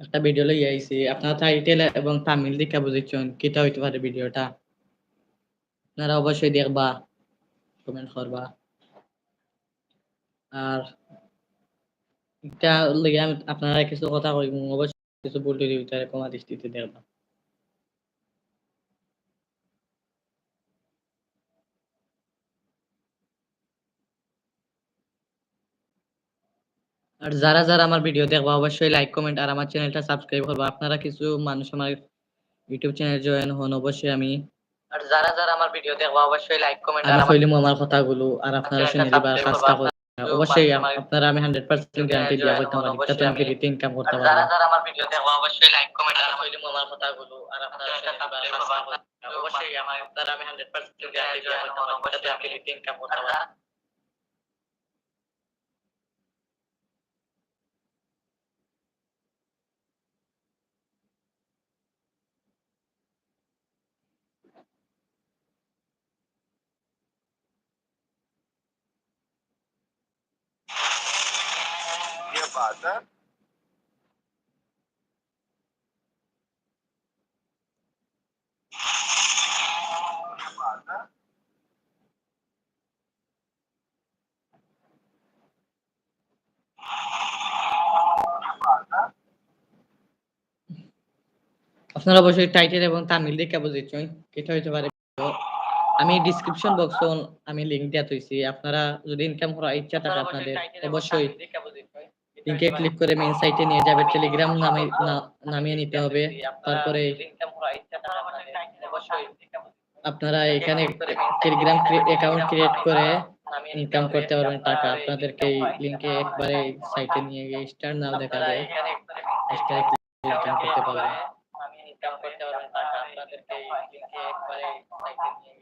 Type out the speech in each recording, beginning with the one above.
একটা ভিডিও লই আইছি। আপনারা টাইটেল এবং তামিল দেখা বুঝেছন কিটা হইতে পারে ভিডিওটা। আপনারা অবশ্যই দেখবা, কমেন্ট করবা। আর এটা লইয়া আপনারা কিছু কথা কইব অবশ্যই কিছু বলতে হইতে কমা দৃষ্টিতে দেখবা। আর যারা, যারা আমার ভিডিও দেখবা অবশ্যই লাইক, কমেন্ট আর আমার চ্যানেলটা সাবস্ক্রাইব করবা। আপনারা কিছু মানুষ আমার ইউটিউব চ্যানেলে জয়েন হন অবশ্যই আমি আর যারা, যারা আমার ভিডিও দেখবা অবশ্যই লাইক, কমেন্ট আর আমি আমার আমার কথাগুলো আর আপনারা শুনে দিবা কাজটা। অবশ্যই আপনারা আমি 100% গ্যারান্টি দিয়া পারি। এটাতে আমি ফ্রিতে ইনকাম করতে আর যারা, পারব। যারা আমার ভিডিও দেখবা অবশ্যই লাইক, কমেন্ট আর আমার আমার কথাগুলো আর আপনারা শুনে দিবা। অবশ্যই আমার আপনারা আমি 100% গ্যারান্টি দিয়া পারি। আমি ফ্রিতে ইনকাম করতে পারব। Father আপনারা অবশ্যই টাইটেল এবং তামিল দেখে বুঝেছেন কেটে হইতে পারে আমি ডিসক্রিপশন বক্সে আমি লিংক দিয়া তুইছি আপনারা যদি ইনকাম করার ইচ্ছা থাকে আপনাদের অবশ্যই লিংকে ক্লিক করে মেইন সাইটে নিয়ে যাবে টেলিগ্রাম নামে নামিয়ে নিতে হবে। তারপরে আপনারা এখানে টেলিগ্রাম অ্যাকাউন্ট ক্রিয়েট করে ইনকাম করতে পারবেন টাকা। আপনাদেরকে এই লিংকে একবারে সাইটে নিয়ে গিয়ে স্টার নাও দেখাবে স্টারে ইনকাম করতে পারবেন। ইনকাম করতে পারবেন টাকা। আপনাদেরকে এই লিংকে একবারে সাইটে নিয়ে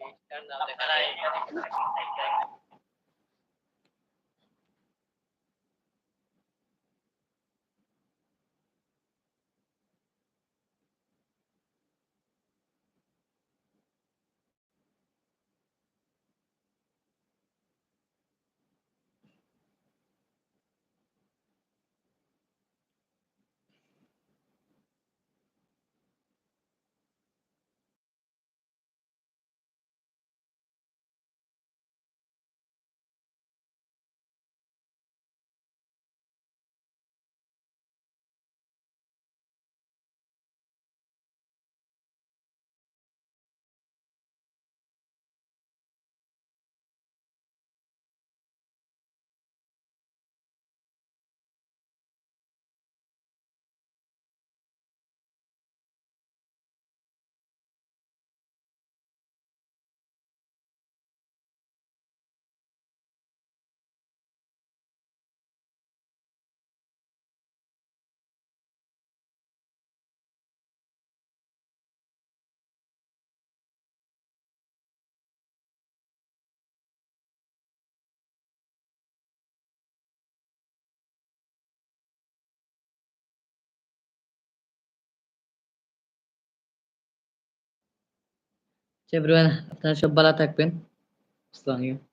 এভরিওয়ান আপনারা সব ভালো থাকবেন আসসালামু আলাইকুম